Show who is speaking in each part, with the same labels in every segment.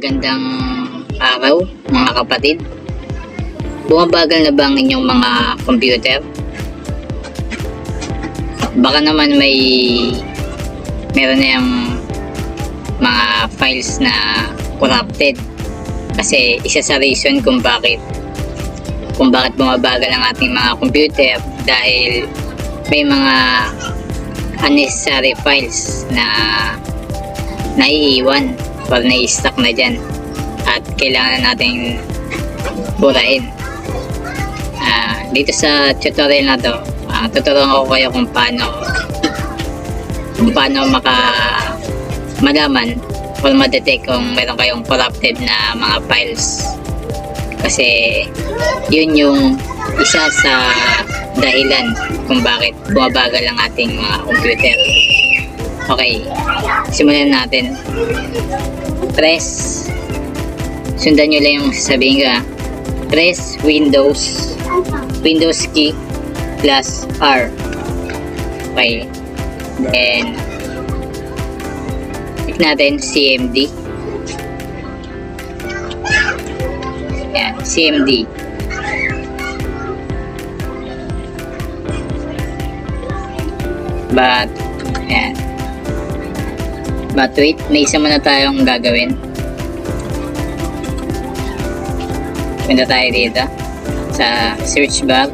Speaker 1: Magandang araw mga kapatid. Bumabagal na ba ang inyong mga computer? Baka naman may meron na yung mga files na corrupted. Kasi isa sa reason kung bakit kung bakit bumabagal ang ating mga computer dahil may mga unnecessary files na naiiwan or nai-stuck na dyan at kailangan na nating burahin. Ah, dito sa tutorial na to, ah, tuturuan ko kayo kung paano kung paano maka malaman or ma-detect kung meron kayong corrupted na mga files. Kasi yun yung isa sa dahilan kung bakit bumabagal ang ating mga computer. Okay, simulan natin. Press, sundan nyo lang yung sasabihin ko ha. Press Windows, Windows key plus R. Okay, then click natin CMD. Yan, CMD. But, yan. But wait, may isa muna tayong gagawin. Punta tayo dito sa search bar.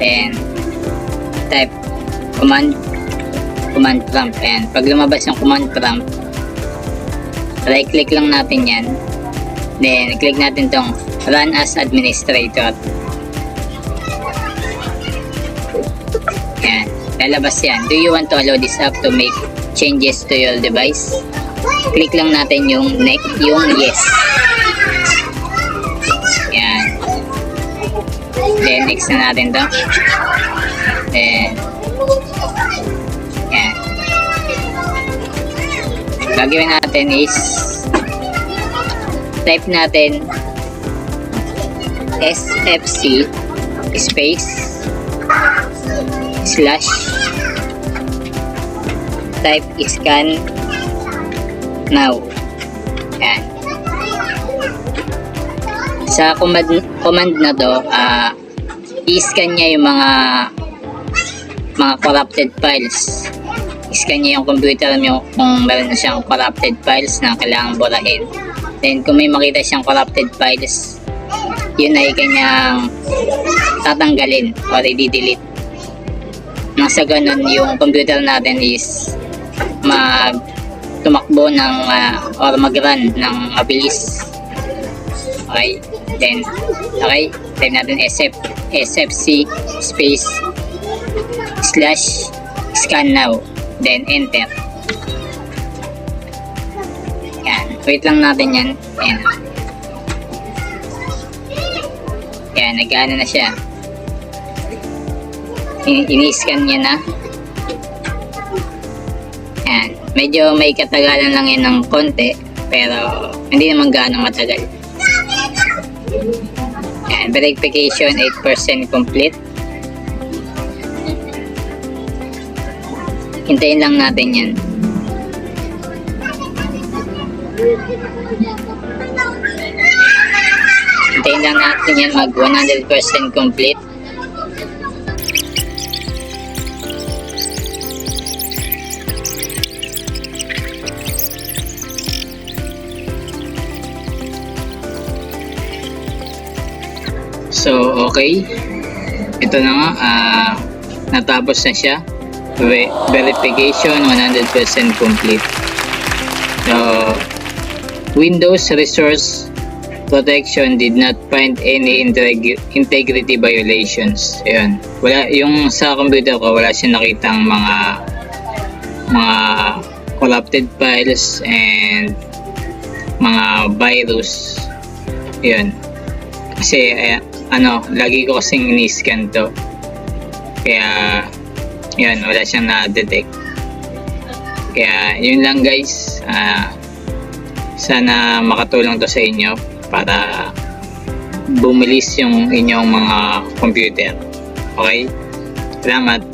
Speaker 1: And type command command prompt. Ayan. Pag lumabas yung command prompt, right click lang natin yan. Then, click natin tong run as administrator. Lalabas yan. Do you want to allow this app to make changes to your device? Click lang natin yung next, yung yes. Yan. Then, next na natin to. Then, yan. Gagawin natin is type natin SFC space slash type scan now. Yan. Sa command, command na to ah i-scan niya yung mga mga corrupted files. I-scan niya yung computer mo kung meron na siyang corrupted files na kailangan burahin. Then kung may makita siyang corrupted files yun ay kanyang tatanggalin or i-delete nang ganun yung computer natin is mag tumakbo ng ah, or mag-run ng mabilis. Okay then okay type natin SF SFC space slash scan now then enter. Yan wait lang natin yan. Yan yan nag-ano na siya ini-scan niya na. Yan. Medyo may katagalan lang yan ng konti pero hindi naman gaano matagal. Yan verification 8% complete. Hintayin lang natin yan. Hintayin lang natin yan mag 100% complete So, okay. Ito na nga, ah, natapos na siya. Ve- verification 100% complete. So, Windows Resource Protection did not find any integ- integrity violations. Ayun. Wala, yung sa computer ko, wala siya nakitang mga mga corrupted files and mga virus. Ayun. Kasi, eh, ano, lagi ko kasing ini-scan to. Kaya, yun, wala siyang na-detect. Kaya, yun lang guys. Ah, sana makatulong to sa inyo para bumilis yung inyong mga computer. Okay? Salamat.